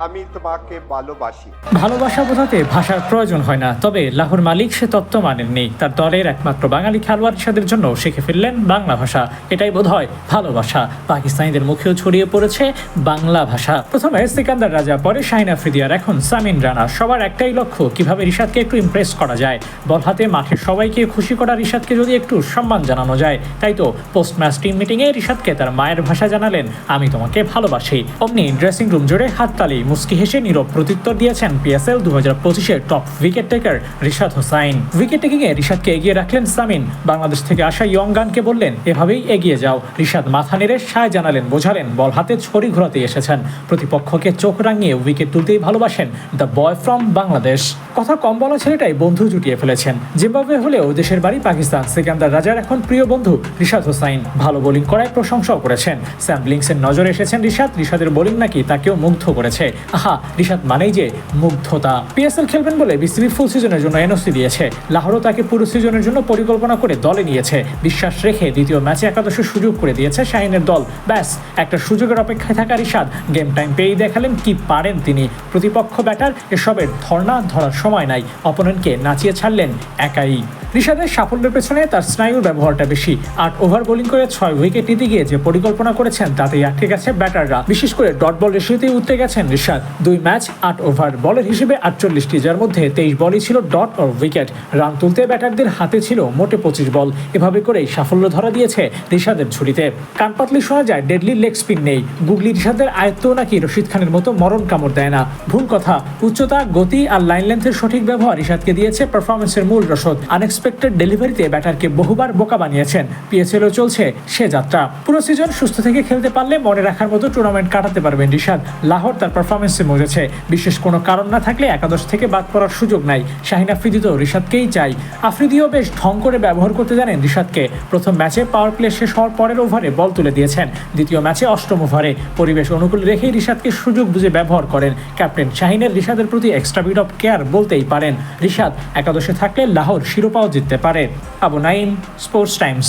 আমি তোমাকে ভালোবাসি। ভালোবাসা বোঝাতে ভাষার প্রয়োজন হয় না, তবে লাহোর মালিক সে তত্ত্ব মানেননি। তার দলের একমাত্র বাঙালি খেলোয়াড় ইশাদের জন্য শিখে ফেললেন বাংলা ভাষা। এটাই বোধ হয় ভালোবাসা। পাকিস্তানিদের মুখেও ছড়িয়ে পড়েছে বাংলা ভাষা। প্রথমে সিকান্দার রাজা, পরে শাহিন আফ্রিদিয়ার, এখন সামিন রানা। সবার একটাই লক্ষ্য, কীভাবে রিশাদকে একটু ইমপ্রেস করা যায়। বল হাতে, মাঠের সবাইকে খুশি করা রিশাদকে যদি একটু সম্মান জানানো যায়। তাই তো পোস্ট ম্যাচ টিম মিটিংয়ে রিশাদকে তার মায়ের ভাষা জানালেন, আমি তোমাকে ভালোবাসি। অমনি ড্রেসিং রুম জুড়ে হাততালি। মুস্কি হেসে নীরব প্রত্যুত্তর দিয়েছেন পিএসএল দু হাজার পঁচিশের top wicket taker Rishad Hossain. Wicket টেকিংয়ে রিশাদকে এগিয়ে রাখলেন সামিন। বাংলাদেশ থেকে আসা ইয়ং গানকে বললেন, এভাবেই এগিয়ে যাও। রিশাদ মাথা নেড়ে সায় জানালেন, বোঝালেন, বল হাতে ছড়ি ঘোরাতে এসেছেন। প্রতিপক্ষকে চোখ রাঙিয়ে উইকেট তুলতেই ভালোবাসেন দ্য বয় ফ্রম বাংলাদেশ। কথা কম বলা ছেলেটাই বন্ধু জুটিয়ে ফেলেছেন। জিম্বাবুয়ে হলেও দেশের বাড়ি পাকিস্তান, সিকান্দার রাজার এখন প্রিয় বন্ধু রিশাদ হোসাইন। ভালো বোলিং করায় প্রশংসাও করেছেন। স্যাম লিংসের নজরে এসেছেন রিশাদ। রিশাদের বোলিং নাকি তাকেও মুগ্ধ করেছে। আহা, রিশাদ মানেই যে মুগ্ধতা। পিএসএল খেলবেন বলে বিসিবি ফুল সিজনের জন্য এনওসি দিয়েছে। লাহোরও তাকে পুরো সিজনের জন্য পরিকল্পনা করে দলে নিয়েছে। বিশ্বাস রেখে দ্বিতীয় ম্যাচে একাদশের সুযোগ করে দিয়েছে শাহিনের দল। ব্যাস, একটা সুযোগের অপেক্ষায় থাকা রিশাদ। গেম টাইম পেয়েই দেখালেন কি পারেন তিনি। প্রতিপক্ষ ব্যাটার এসবের ধর্ণা ধরার সময় নাই। অপোনেন্টকে নাচিয়ে ছাড়লেন একাই। ঋষাদের সাফল্যের পেছনে তার স্নায়ুর ব্যবহারটা বেশি। আট ওভার বোলিং করে ছয় উইকেট নিতে গিয়ে যে পরিকল্পনা করেছেন, তাতেই আটকে গেছে ব্যাটাররা। বিশেষ করে ডট বল রেশিওতেই উঠতে গেছেন ঋষাদ দুই ম্যাচ, আট ওভার। বলের হিসেবে আটচল্লিশটি, যার মধ্যে তেইশ বলই ছিল ডট ও উইকেট। রান তুলতে ব্যাটারদের হাতে ছিল মোটে পঁচিশ বল। এভাবে করেই সাফল্য ধরা দিয়েছে ঋষাদের ঝুড়িতে। কানপাতলি শোনা যায়, ডেডলি লেগ স্পিন নেই। গুগলি ঋষাদের আয়ত্ত নাকি রশিদ খানের মতো মরণ কামড় দেয় না। ভুল কথা, উচ্চতা, গতি আর লাইন লেন্থের সঠিক ব্যবহার ঋষাদকে দিয়েছে পারফরমেন্সের মূল রসদ। আনএক্সপেক্টেড ডেলিভারিতে ব্যাটারকে বহুবার বোকা বানিয়েছেন। পিএসএলও চলছে সে যাত্রা। পুরো সিজন সুস্থ থেকে খেলতে পারলে মনে রাখার মতো টুর্নামেন্ট কাটাতে পারবেন ঋষাদ লাহোর তার পারফরমেন্সে মজেছে। বিশেষ কোনো কারণ না থাকলে একাদশ থেকে বাদ পড়ার সুযোগ নাই। শাহিন আফ্রিদি তো ঋষাদকেই চাই। আফ্রিদিও বেশ ঢং করে ব্যবহার করতে জানেন ঋষাদকে প্রথম ম্যাচে পাওয়ার প্লে শেষ হওয়ার পরের ওভারে বল তুলে দিয়েছেন। দ্বিতীয় ম্যাচে অষ্টম ওভারে পরিবেশ অনুকূল রেখেই ঋষাদকে সুযোগ বুঝে ব্যবহার করেন। ক্যাপ্টেন শাহিনের ঋষাদের প্রতি এক্সট্রা বিট অফ কেয়ার বলতেই পারেন। ঋষাদ একাদশে থাকলে লাহোর শিরোপাও জিততে পারে। Abu Naim Sports Times.